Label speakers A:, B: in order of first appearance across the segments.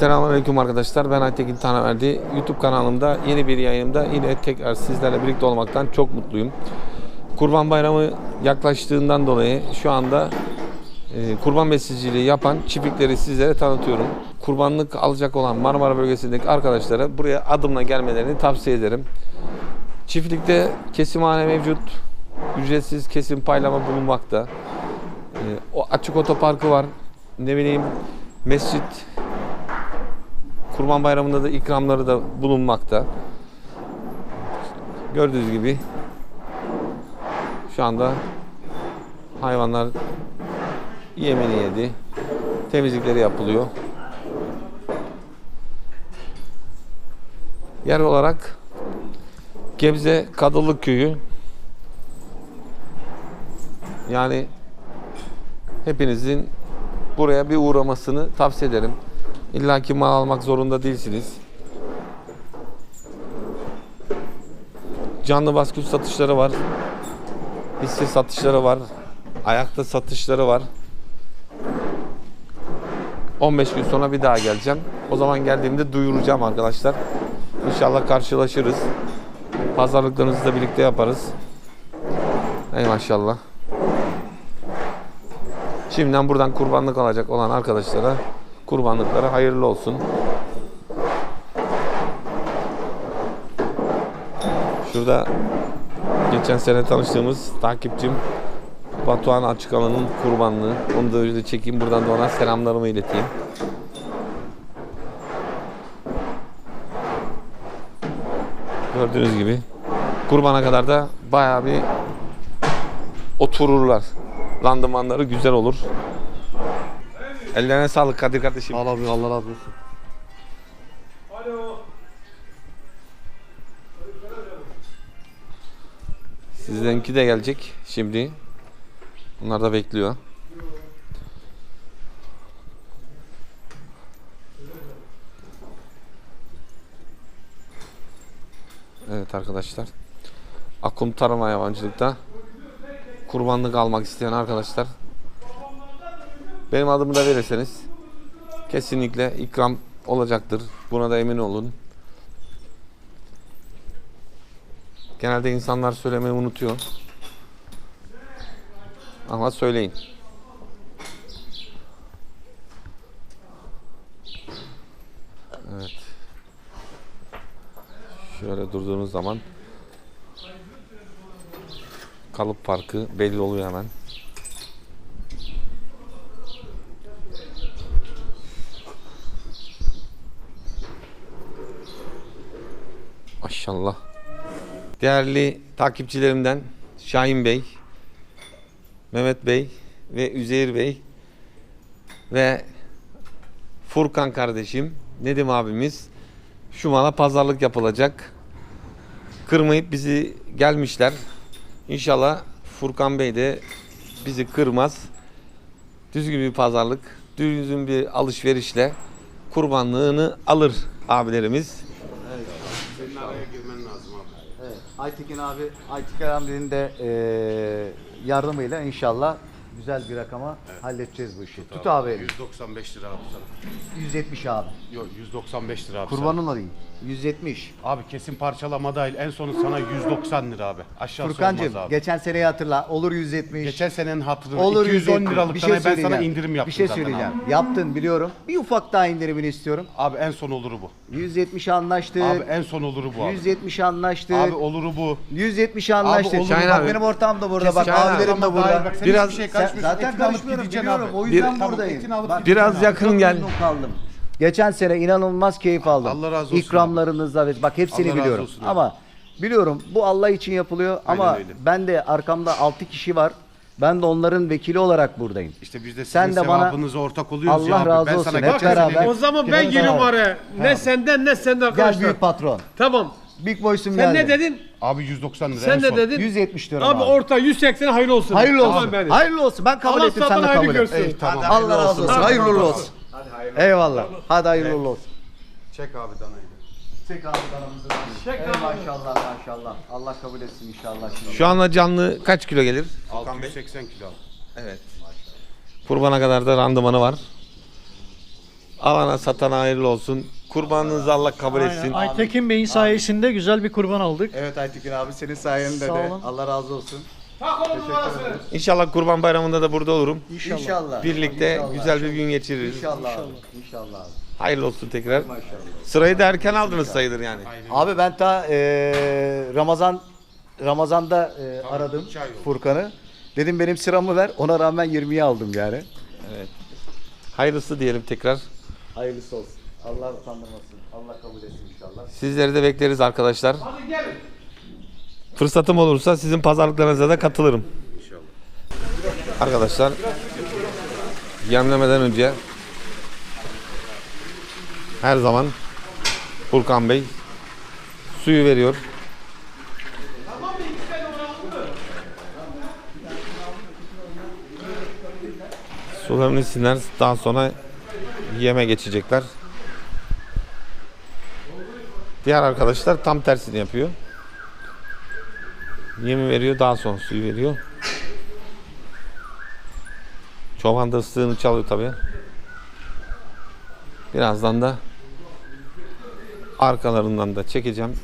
A: Selamünaleyküm arkadaşlar. Ben Aytekin Tanaverdi. YouTube kanalımda yeni bir yayınımda yine tekrar sizlerle birlikte olmaktan çok mutluyum. Kurban Bayramı yaklaştığından dolayı şu anda e, kurban besiciliği yapan çiftlikleri sizlere tanıtıyorum. Kurbanlık alacak olan Marmara bölgesindeki arkadaşlara buraya adımla gelmelerini tavsiye ederim. Çiftlikte kesimhane mevcut. Ücretsiz kesim paylama bulunmakta. E, o açık otoparkı var. Ne bileyim mescit Kurban Bayramı'nda da ikramları da bulunmakta. Gördüğünüz gibi şu anda hayvanlar yemini yedi. Temizlikleri yapılıyor. Yer olarak Gebze Kadılık Köyü yani hepinizin buraya bir uğramasını tavsiye ederim. İlla ki mal almak zorunda değilsiniz. Canlı baskül satışları var. Hisse satışları var. Ayakta satışları var. 15 gün sonra bir daha geleceğim. O zaman geldiğimde duyuracağım arkadaşlar. İnşallah karşılaşırız. Pazarlıklarınızı da birlikte yaparız. Ey maşallah. Şimdiden buradan kurbanlık alacak olan arkadaşlara kurbanlıklara hayırlı olsun. Şurada geçen sene tanıştığımız takipçim Batuhan Açık Alan'ın kurbanlığı. Onu da öyle çekeyim buradan da ona selamlarımı ileteyim. Gördüğünüz gibi kurbana kadar da bayağı bir otururlar. Randımanları güzel olur. Ellerine sağlık Kadir kardeşim.
B: Al abi Allah razı olsun.
A: Sizdenki de gelecek şimdi. Bunlar da bekliyor. Evet arkadaşlar. Akum Tarım Hayvancılık'ta kurbanlık almak isteyen arkadaşlar benim adımı da verirseniz kesinlikle ikram olacaktır. Buna da emin olun. Genelde insanlar söylemeyi unutuyor. Ama söyleyin. Evet. Şöyle durduğunuz zaman kalıp farkı belli oluyor hemen. Maşallah. Değerli takipçilerimden Şahin Bey, Mehmet Bey ve Üzeyir Bey ve Furkan kardeşim, Nedim abimiz şu mala pazarlık yapılacak. Kırmayıp bizi gelmişler. İnşallah Furkan Bey de bizi kırmaz. Düzgün bir pazarlık, düzgün bir alışverişle kurbanlığını alır abilerimiz.
B: Senin araya girmen lazım abi. Evet. Aytekin abi, Aytekin abinin de eee yardımıyla inşallah güzel bir rakama halledeceğiz bu işi. Tut abi elini.
C: 195 lira abi sana.
B: 170 abi.
C: Yok 195 lira abi
B: Kurbanın olayım. 170.
C: sana. Abi kesin parçalama dahil en sonu sana 190 lira abi. Aşağısı
B: Furkancığım
C: olmaz abi.
B: geçen seneyi hatırla. Olur 170.
C: Geçen senenin hatırını
B: Olur
C: 210
B: 170.
C: liralık
B: bir şey
C: ben sana
B: söyleyeceğim.
C: indirim yaptım
B: Bir şey
C: zaten
B: söyleyeceğim.
C: Abi.
B: Yaptın biliyorum. Bir ufak daha indirimini istiyorum.
C: abi en son oluru bu.
B: 170 anlaştık.
C: Abi en son oluru bu abi.
B: 170 anlaştık.
C: Abi oluru bu.
B: 170 anlaştık.
C: olur,
A: Şahin
B: bak
A: abi.
B: benim ortağım da burada.
C: Kesin
B: Bak
A: Şahin abi.
B: abilerim de burada.
C: bak, sen
A: Biraz-
C: hiçbir şey
B: Sen,
C: karışmıyorsun.
B: zaten
C: Etini alıp
B: karışmıyorum
C: gideceksin
B: biliyorum.
C: abi.
B: O yüzden
C: Tamam,
B: buradayım.
C: etini alıp
B: Bak,
C: gideceksin
A: Biraz
C: abi.
A: yakın
B: çok
A: gel.
B: memnun kaldım. Geçen sene inanılmaz keyif aldım.
C: Allah razı olsun.
B: İkramlarınızla ve bak hepsini
C: Allah razı
B: biliyorum.
C: olsun abi.
B: Ama biliyorum bu Allah için yapılıyor ama
C: öyle.
B: ben de arkamda 6 kişi var. Ben de onların vekili olarak buradayım.
C: İşte biz de sizin
B: Sen de bana-
C: sevabınıza ortak oluyoruz
B: Allah
C: ya abi.
B: razı
C: ben
B: olsun.
C: Sana
B: Hep
C: geçen
B: beraber.
C: sene-
D: O zaman ben
B: Evet,
D: gelirim
B: abi.
D: araya. Ne senden ne senden
B: Gel
D: arkadaşlar.
B: büyük patron.
D: Tamam.
B: Big Boys'um
D: Sen
B: geldi.
D: ne dedin?
C: Abi 190 lira
D: Sen
C: en
D: ne
C: son.
D: dedin?
B: 170 diyorum
D: Abi,
B: abi.
D: orta 180 hayırlı olsun.
B: Hayırlı
D: Tamam
B: olsun.
D: benim.
B: Hayırlı olsun. Ben kabul
D: Allah
B: ettim sen de kabul et.
D: görsün.
B: Allah razı olsun. Hayırlı uğurlu olsun. Eyvallah. Hadi hayırlı uğurlu olsun.
C: Çek abi danayı.
B: Çek abi kanalımızı. Çek abi. Maşallah maşallah. Allah kabul etsin inşallah. Şimdi.
A: Şu anda canlı kaç kilo gelir?
C: 680 kilo abi.
A: Evet. Kurbana kadar da randımanı var. Alana satana hayırlı olsun. Kurbanınızı Allah kabul etsin.
E: Aynen. Aytekin Bey'in sayesinde güzel bir kurban aldık.
B: Evet Aytekin abi senin sayende
E: Sağ
B: de
E: olun.
B: Allah razı olsun.
A: İnşallah Kurban Bayramı'nda da burada olurum.
E: İnşallah.
B: İnşallah.
A: Birlikte
B: İnşallah.
A: güzel bir gün geçiririz.
B: İnşallah. İnşallah abi.
A: Hayırlı olsun tekrar.
B: Maşallah.
A: Sırayı da erken aldınız sayılır yani.
B: Abi ben ta e, Ramazan Ramazan'da e, aradım
C: ay oldu.
B: Furkan'ı. Dedim benim sıramı ver. Ona rağmen 20'ye aldım yani.
A: Hayırlısı diyelim tekrar.
B: Hayırlısı olsun. Allah utandırmasın. Allah kabul etsin inşallah.
A: Sizleri de bekleriz arkadaşlar. Fırsatım olursa sizin pazarlıklarınıza da katılırım. Arkadaşlar yemlemeden önce her zaman Furkan Bey suyu veriyor. Sularını içsinler. Daha sonra yeme geçecekler. Diğer arkadaşlar tam tersini yapıyor. Yemi veriyor daha sonra suyu veriyor. Çoban da ıslığını çalıyor tabi. Birazdan da arkalarından da çekeceğim.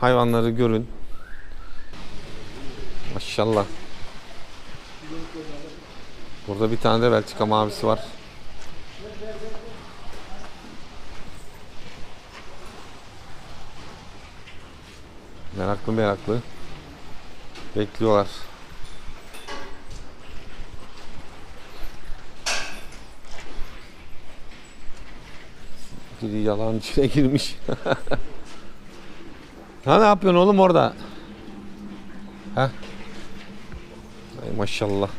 A: Hayvanları görün. Maşallah. Burada bir tane de Belçika mavisi var. Meraklı meraklı. Bekliyorlar. Biri yalan içine girmiş. ha ne yapıyorsun oğlum orada? Ha? Ay maşallah.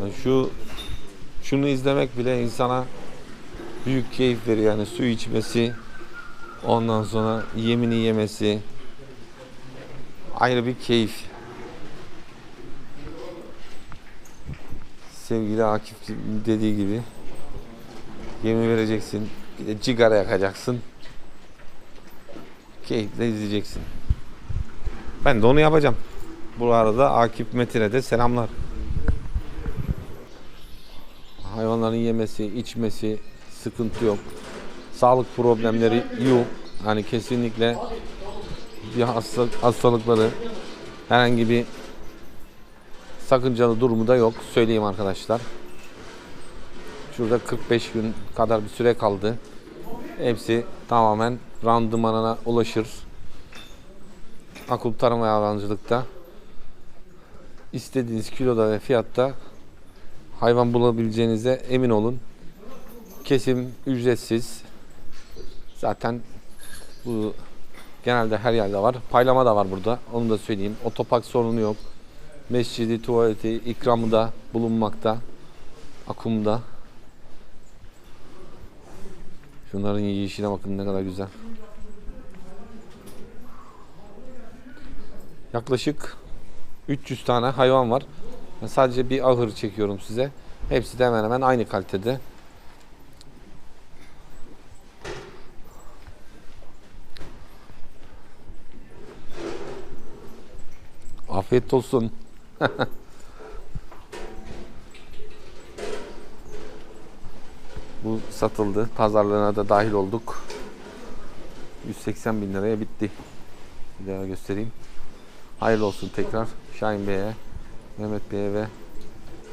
A: Yani şu şunu izlemek bile insana büyük keyif veriyor yani su içmesi ondan sonra yemini yemesi ayrı bir keyif. Sevgili Akif dediği gibi yemi vereceksin bir de cigara yakacaksın keyifle izleyeceksin. Ben de onu yapacağım. Bu arada Akif Metin'e de selamlar hayvanların yemesi, içmesi sıkıntı yok. Sağlık problemleri yok. Hani kesinlikle bir hasta, hastalıkları herhangi bir sakıncalı durumu da yok. Söyleyeyim arkadaşlar. Şurada 45 gün kadar bir süre kaldı. Hepsi tamamen randımanına ulaşır. Akul tarım ve hayvancılıkta istediğiniz kiloda ve fiyatta hayvan bulabileceğinize emin olun. Kesim ücretsiz. Zaten bu genelde her yerde var. Paylama da var burada. Onu da söyleyeyim. Otopark sorunu yok. Mescidi, tuvaleti, ikramı da bulunmakta. Akumda. Şunların yiyişine bakın ne kadar güzel. Yaklaşık 300 tane hayvan var. Ben sadece bir ahır çekiyorum size. Hepsi de hemen hemen aynı kalitede. Afiyet olsun. Bu satıldı. Pazarlığına da dahil olduk. 180 bin liraya bitti. Bir daha göstereyim. Hayırlı olsun tekrar Şahin Bey'e, Mehmet Bey'e ve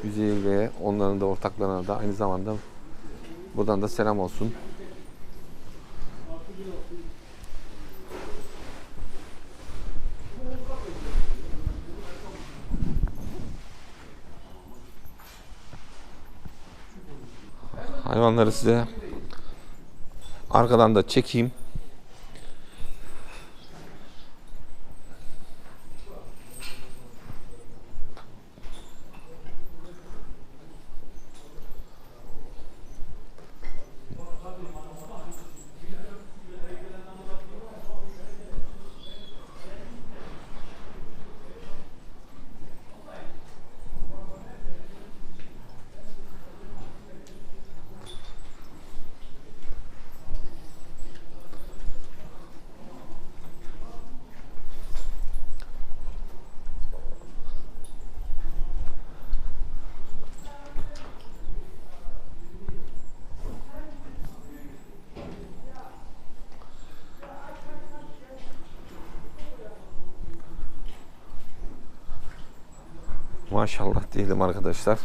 A: Yüzeyir Bey'e, onların da ortaklarına da aynı zamanda buradan da selam olsun. Hayvanları size arkadan da çekeyim. Maşallah diyelim arkadaşlar.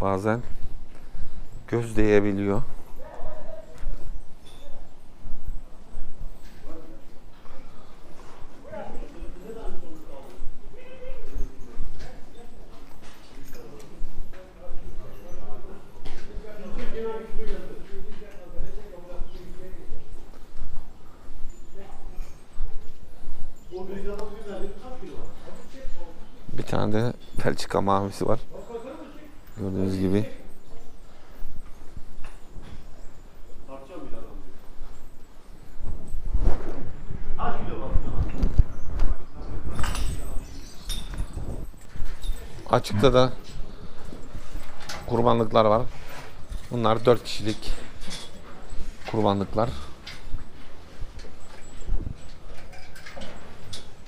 A: Bazen göz değebiliyor. Bir tane de Belçika mavisi var. Gördüğünüz gibi. Açıkta da kurbanlıklar var. Bunlar 4 kişilik kurbanlıklar.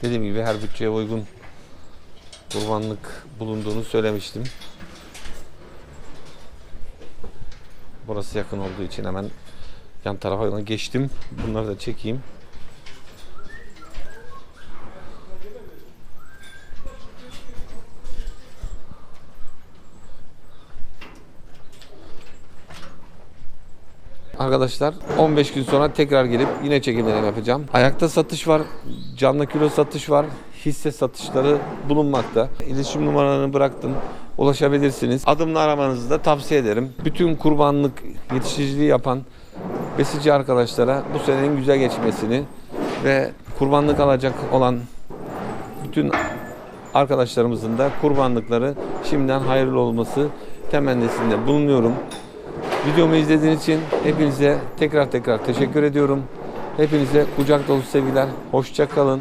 A: Dediğim gibi her bütçeye uygun kurbanlık bulunduğunu söylemiştim. Burası yakın olduğu için hemen yan tarafa geçtim. Bunları da çekeyim. Arkadaşlar 15 gün sonra tekrar gelip yine çekimlerini yapacağım. Ayakta satış var, canlı kilo satış var, hisse satışları bulunmakta. İletişim numaralarını bıraktım. Ulaşabilirsiniz. Adımla aramanızı da tavsiye ederim. Bütün kurbanlık yetiştiriciliği yapan besici arkadaşlara bu senenin güzel geçmesini ve kurbanlık alacak olan bütün arkadaşlarımızın da kurbanlıkları şimdiden hayırlı olması temennisinde bulunuyorum. Videomu izlediğiniz için hepinize tekrar tekrar teşekkür ediyorum. Hepinize kucak dolu sevgiler. Hoşça kalın.